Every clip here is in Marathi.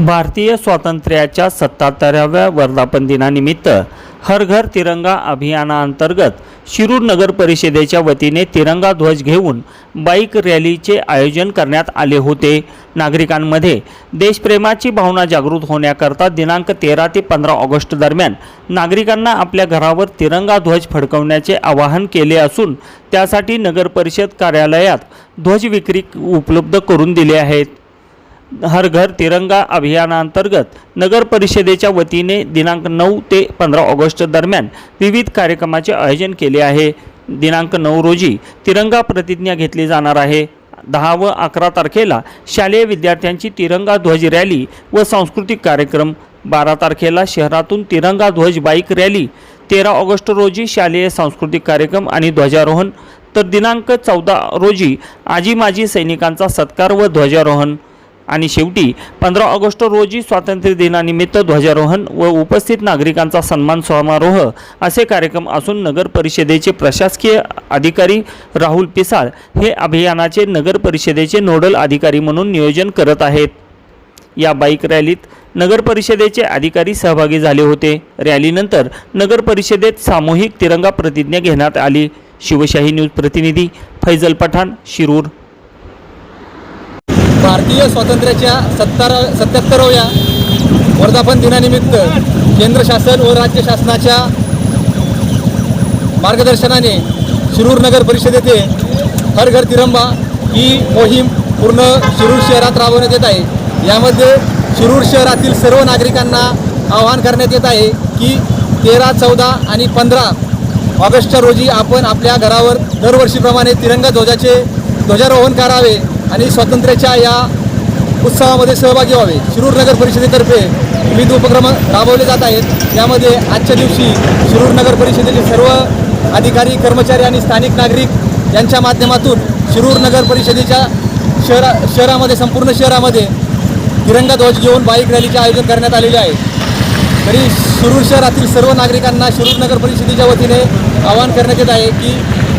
भारतीय स्वातंत्र्याच्या सत्ताहत्तराव्या वर्धापन दिनानिमित्त हर घर तिरंगा अभियानाअंतर्गत शिरूर नगर परिषदेच्या वतीने तिरंगा ध्वज घेऊन बाईक रॅलीचे आयोजन करण्यात आले होते. नागरिकांमध्ये देशप्रेमाची भावना जागृत होण्याकरता दिनांक तेरा ते पंधरा ऑगस्ट दरम्यान नागरिकांना आपल्या घरावर तिरंगा ध्वज फडकवण्याचे आवाहन केले असून त्यासाठी नगर परिषद कार्यालयात ध्वज विक्री उपलब्ध करून दिले आहेत. हर घर तिरंगा अभियानांतर्गत नगर परिषदेच्या वतीने दिनांक नऊ ते पंधरा ऑगस्ट दरम्यान विविध कार्यक्रमाचे आयोजन केले आहे. दिनांक नऊ रोजी तिरंगा प्रतिज्ञा घेतली जाणार आहे. दहा व अकरा तारखेला शालेय विद्यार्थ्यांची तिरंगा ध्वज रॅली व सांस्कृतिक कार्यक्रम. बारा तारखेला शहरातून तिरंगा ध्वज बाईक रॅली. तेरा ऑगस्ट रोजी शालेय सांस्कृतिक कार्यक्रम आणि ध्वजारोहण. तर दिनांक चौदा रोजी आजी माजी सैनिकांचा सत्कार व ध्वजारोहण. आणि शेवटी पंधरा ऑगस्ट रोजी स्वातंत्र्य दिनानिमित्त ध्वजारोहण व उपस्थित नागरिकांचा सन्मान समारोह असे कार्यक्रम असून नगर परिषदेचे प्रशासकीय अधिकारी राहुल पिसाळ हे अभियानाचे नगर परिषदेचे नोडल अधिकारी म्हणून नियोजन करत आहेत. या बाईक रॅलीत नगर परिषदेचे अधिकारी सहभागी झाले होते. रॅलीनंतर नगर परिषदेत सामूहिक तिरंगा प्रतिज्ञा घेण्यात आली. शिवशाही न्यूज प्रतिनिधी फैजल पठाण शिरूर. भारतीय स्वातंत्र्याच्या सत्तारा सत्याहत्तराव्या वर्धापन दिनानिमित्त केंद्र शासन व राज्य शासनाच्या मार्गदर्शनाने शिरूर नगर परिषद येथे हर घर तिरंबा ही मोहीम पूर्ण शिरूर शहरात राबवण्यात येत आहे. यामध्ये शिरूर शहरातील सर्व नागरिकांना आवाहन करण्यात येत आहे की तेरा चौदा आणि पंधरा ऑगस्टच्या रोजी आपण आपल्या घरावर दरवर्षीप्रमाणे तिरंगा ध्वजाचे ध्वजारोहण करावे. आणि स्वातंत्र्याच्या या उत्सवामध्ये सहभागी व्हावे. शिरूर नगर परिषदेतर्फे विविध उपक्रम राबवले जात आहेत. यामध्ये आजच्या दिवशी शिरूर नगर परिषदेचे सर्व अधिकारी कर्मचारी आणि स्थानिक नागरिक यांच्या माध्यमातून शिरूर नगर परिषदेच्या शहरा शहरामध्ये संपूर्ण शहरामध्ये तिरंगा ध्वज घेऊन बाईक रॅलीचे आयोजन करण्यात आलेले आहे. तरी शिरूर शहरातील सर्व नागरिकांना शिरूर नगर परिषदेच्या वतीने आवाहन करण्यात येत आहे की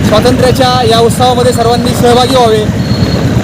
स्वातंत्र्याच्या या उत्सवामध्ये सर्वांनी सहभागी व्हावे.